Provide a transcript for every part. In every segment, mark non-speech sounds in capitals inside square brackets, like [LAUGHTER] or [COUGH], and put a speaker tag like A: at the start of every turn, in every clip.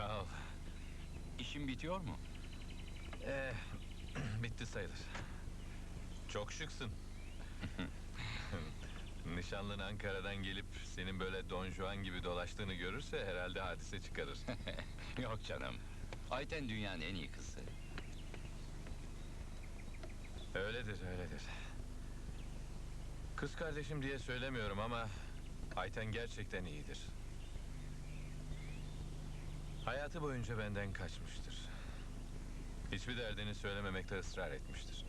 A: Sağ ol.
B: İşin bitiyor mu?
A: Eh, [CLEARS THROAT] bitti sayılır. Çok şıksın. [LAUGHS] Nişanlın Ankara'dan gelip senin böyle Don Juan gibi dolaştığını görürse herhalde hadise çıkarır. [LAUGHS]
B: Yok canım. Ayten dünyanın en iyi kızı.
A: öyledir, öyledir. Kız kardeşim diye söylemiyorum ama Ayten gerçekten iyidir. Hayatı boyunca benden kaçmıştır. Hiçbir derdini söylememekte ısrar etmiştir.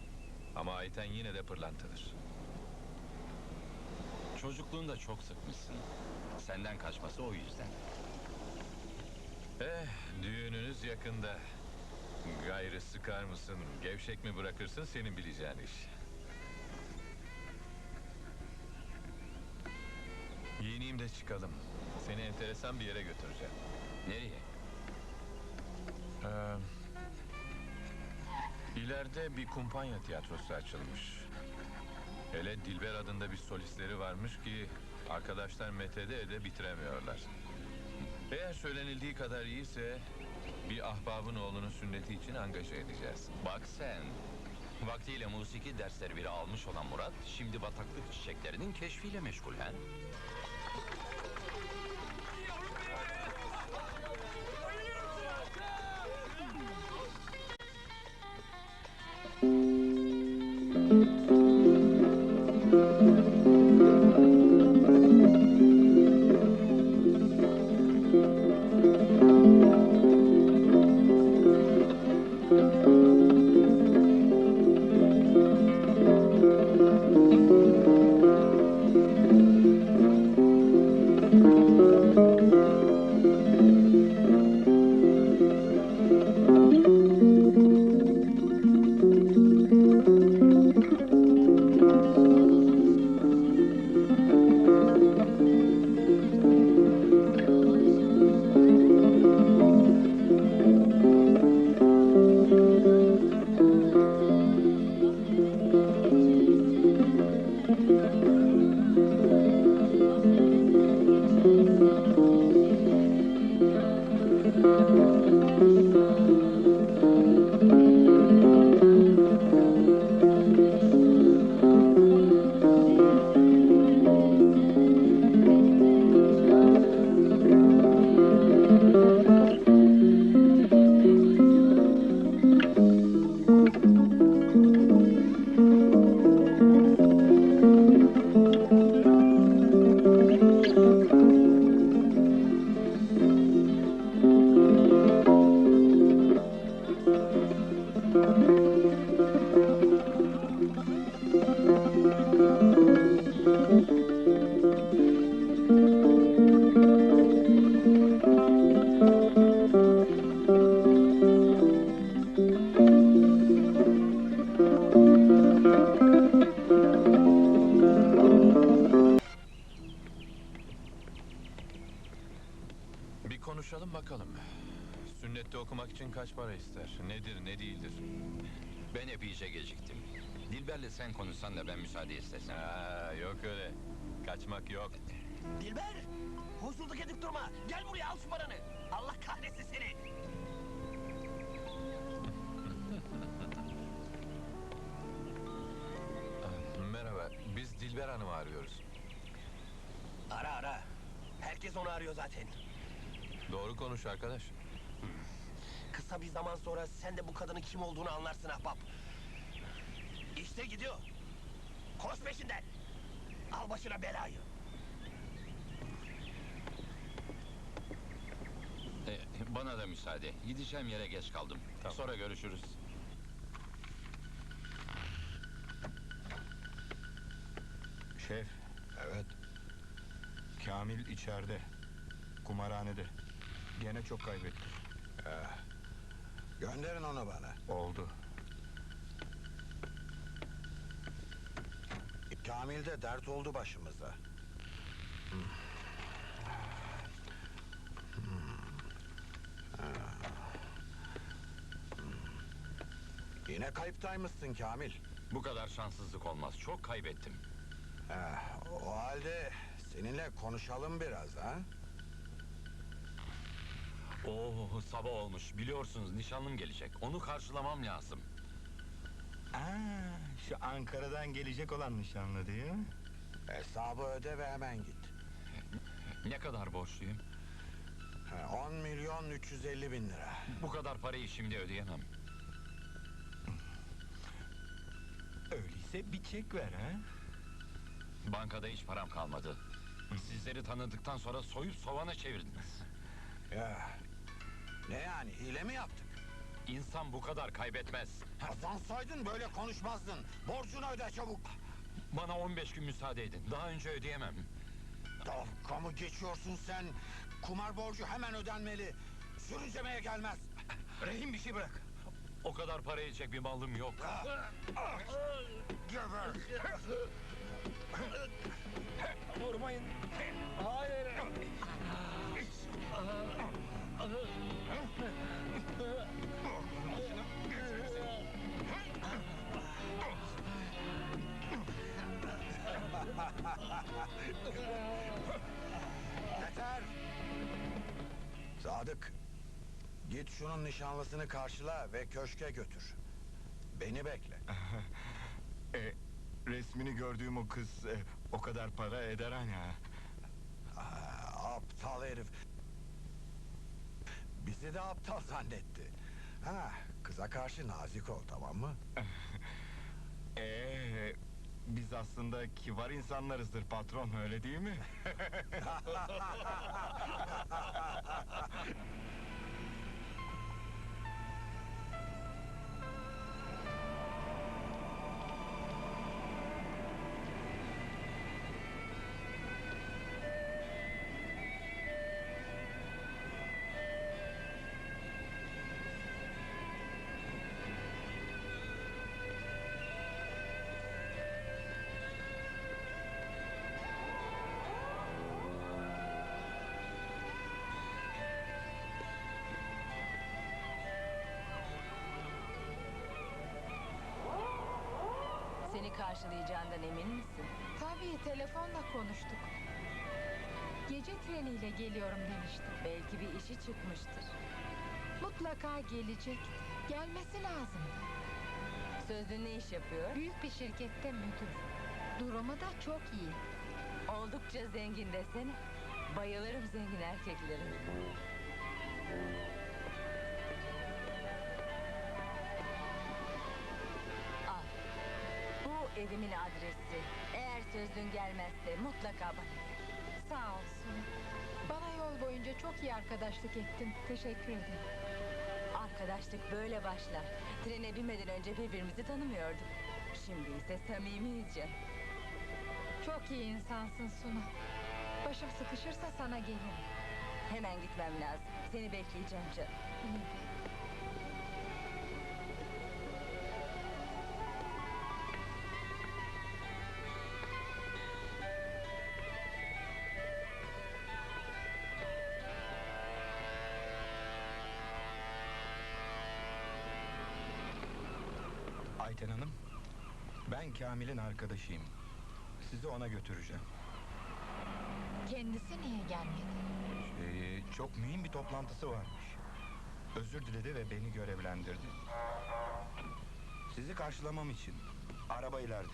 A: Ama Ayten yine de pırlantadır.
B: Çocukluğunda çok sıkmışsın. Senden kaçması o yüzden.
A: Eh, düğününüz yakında. Gayrı sıkar mısın, gevşek mi bırakırsın senin bileceğin iş. Giyineyim de çıkalım. Seni enteresan bir yere götüreceğim.
B: Nereye?
A: Ee, ileride bir kumpanya tiyatrosu açılmış. Hele Dilber adında bir solistleri varmış ki arkadaşlar metede de bitiremiyorlar. Eğer söylenildiği kadar iyiyse bir ahbabın oğlunun sünneti için angaja edeceğiz.
B: Bak sen. Vaktiyle musiki dersleri bile almış olan Murat, şimdi bataklık çiçeklerinin keşfiyle meşgul he?
A: İster? Nedir, ne değildir?
B: Ben epeyce geciktim. Dilber'le sen konuşsan da ben müsaade istesem.
A: Aa, yok öyle. Kaçmak yok.
C: Dilber! Huysuzluk edip durma. Gel buraya al şu paranı. Allah kahretsin seni. [LAUGHS]
A: Merhaba, biz Dilber Hanım'ı arıyoruz.
C: Ara ara. Herkes onu arıyor zaten.
A: Doğru konuş arkadaş.
C: Kısa bir zaman sonra sen de bu kadının kim olduğunu anlarsın ahbap. İşte gidiyor. Koş peşinden. Al başına belayı.
B: Ee, bana da müsaade. Gideceğim yere geç kaldım.
A: Tamam.
B: Sonra görüşürüz.
D: Şef. Evet. Kamil içeride. Kumarhanede. Gene çok kaybetti.
E: Gönderin onu bana.
D: Oldu.
E: Kamil'de dert oldu başımıza. Hmm. Yine kayıptaymışsın Kamil.
B: Bu kadar şanssızlık olmaz. Çok kaybettim.
E: Eh, o halde seninle konuşalım biraz ha?
B: Oo sabah olmuş. Biliyorsunuz nişanlım gelecek. Onu karşılamam lazım.
D: Aa, şu Ankara'dan gelecek olan nişanlı değil mi?
E: Hesabı öde ve hemen git.
B: Ne kadar borçluyum?
E: Ha, 10 milyon 350 bin lira.
B: Bu kadar parayı şimdi ödeyemem.
D: Öyleyse bir çek ver ha.
B: Bankada hiç param kalmadı. Sizleri tanıdıktan sonra soyup sovana çevirdiniz.
E: Ya. Ne yani hile mi yaptık?
B: İnsan bu kadar kaybetmez.
E: Kazansaydın böyle konuşmazdın. Borcunu öde çabuk.
B: Bana 15 gün müsaade edin. Daha önce ödeyemem.
E: Dalga mı geçiyorsun sen? Kumar borcu hemen ödenmeli. Sürüncemeye gelmez.
C: Rehin bir şey bırak.
B: O kadar para edecek bir malım yok.
E: Geber.
C: Vurmayın. Hayır.
E: Yeter. Sadık. Git şunun nişanlısını karşıla ve köşke götür. Beni bekle. [LAUGHS]
D: E, resmini gördüğüm o kız e, o kadar para eder hani ha.
E: Aa, aptal herif. Bizi de aptal zannetti. Ha, kıza karşı nazik ol tamam mı? [LAUGHS]
D: Ee, biz aslında kibar insanlarızdır patron öyle değil mi? [LAUGHS] [LAUGHS]
F: Seni karşılayacağından emin misin?
G: Tabii telefonla konuştuk. Gece treniyle geliyorum demişti.
F: Belki bir işi çıkmıştır.
G: Mutlaka gelecek. Gelmesi lazım.
F: Sözlü ne iş yapıyor?
G: Büyük bir şirkette müdür. Durumu da çok iyi.
F: Oldukça zengin desene. Bayılırım zengin erkeklere. Evimin adresi. Eğer sözlün gelmezse mutlaka bana.
G: Sağ olsun. Bana yol boyunca çok iyi arkadaşlık ettin. Teşekkür ederim.
F: Arkadaşlık böyle başlar. Trene binmeden önce birbirimizi tanımıyorduk. Şimdi ise samimiyiz canım.
G: Çok iyi insansın Suna. Başım sıkışırsa sana gelirim.
F: Hemen gitmem lazım. Seni bekleyeceğim canım.
D: Ayten Hanım, ben Kamil'in arkadaşıyım. Sizi ona götüreceğim.
G: Kendisi niye gelmedi?
D: Ee, çok mühim bir toplantısı varmış. Özür diledi ve beni görevlendirdi. Sizi karşılamam için. Araba ileride.